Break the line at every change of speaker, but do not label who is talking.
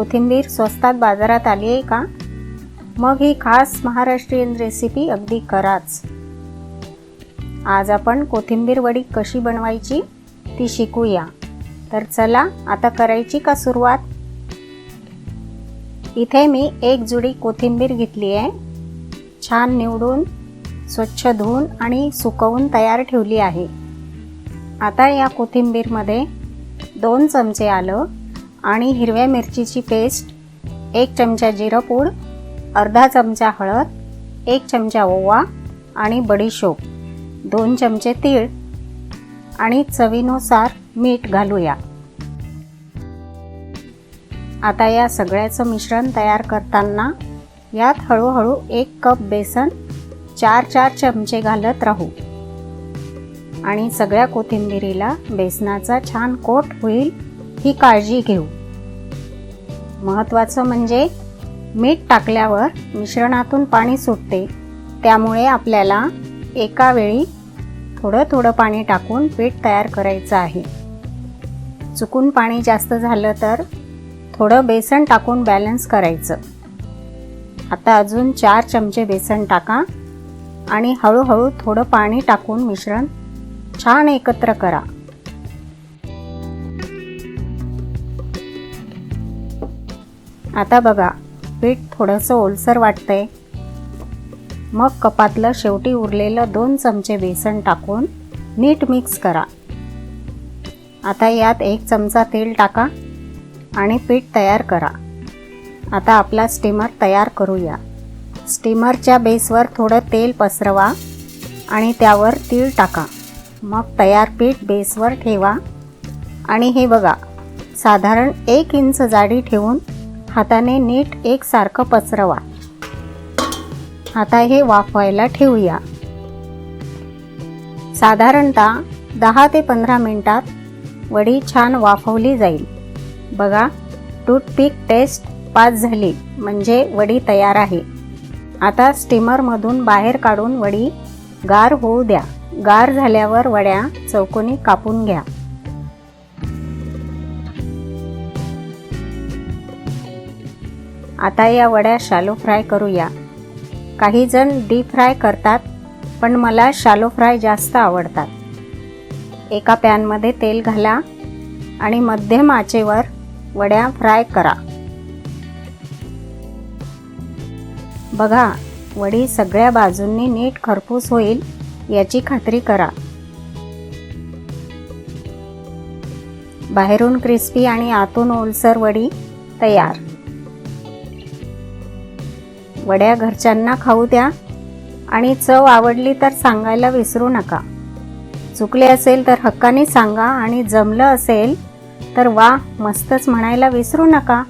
कोथिंबीर स्वस्तात बाजारात आली आहे का? मग ही खास महाराष्ट्रीयन रेसिपी अगदी कराच आज आपण कोथिंबीर वडी कशी बनवायची ती शिकूया. तर चला आता करायची का सुरुवात? इथे मी एक जुडी कोथिंबीर घेतली आहे. छान निवडून स्वच्छ धुवून आणि सुकवून तयार ठेवली आहे. आता या कोथिंबीरमध्ये दोन चमचे आलं आणि हिरव्या मिरचीची पेस्ट एक चमचा जिरं पूड अर्धा चमचा हळद एक चमचा ओवा आणि बडीशोप दोन चमचे तीळ आणि चवीनुसार मीठ घालूया. आता या सगळ्याचं मिश्रण तयार करताना यात हळूहळू एक कप बेसन चार चार चमचे घालत राहू. आणि सगळ्या कोथिंबिरीला बेसनाचा छान कोट होईल ही काळजी घेऊ. महत्त्वाचं म्हणजे मीठ टाकल्यावर मिश्रणातून पाणी सुटते. त्यामुळे आपल्याला एका वेळी थोडं थोडं पाणी टाकून पीठ तयार करायचं आहे. चुकून पाणी जास्त झालं तर थोडं बेसन टाकून बॅलन्स करायचं. आता अजून चार चमचे बेसन टाका आणि हळूहळू थोडं पाणी टाकून मिश्रण छान एकत्र करा. आता बघा पीठ थोडंसं ओलसर वाटतंय. मग कपातलं शेवटी उरलेलं दोन चमचे बेसन टाकून नीट मिक्स करा. आता यात एक चमचा तेल टाका आणि पीठ तयार करा. आता आपला स्टीमर तयार करूया. स्टीमरच्या बेसवर थोडं तेल पसरवा आणि त्यावर तीळ टाका. मग तयार पीठ बेसवर ठेवा. आणि हे बघा साधारण एक इंच जाडी ठेवून हाताने नीट एकसारखं पसरवा. आता हे वाफवायला ठेवूया. साधारणतः दहा ते पंधरा मिनटात वडी छान वाफवली जाईल. बघा टूथपिक टेस्ट पास झाली म्हणजे वडी तयार आहे. आता स्टीमरमधून बाहेर काढून वडी गार होऊ द्या. गार झाल्यावर वड्या चौकोनी कापून घ्या. आता या वड्या शालो फ्राय करूया. काही जण डीप फ्राय करतात पण मला शालो फ्राय जास्त आवडतात. एका पॅनमध्ये तेल घाला आणि मध्यम आचेवर वड्या फ्राय करा. बघा वडी सगळ्या बाजूंनी नीट खरपूस होईल याची खात्री करा. बाहेरून क्रिस्पी आणि आतून ओलसर वडी तयार. वड्या घरच्यांना खाऊ द्या आणि चव आवडली तर सांगायला विसरू नका. चुकले असेल तर हक्काने सांगा आणि जमलं असेल तर वा मस्तच म्हणायला विसरू नका.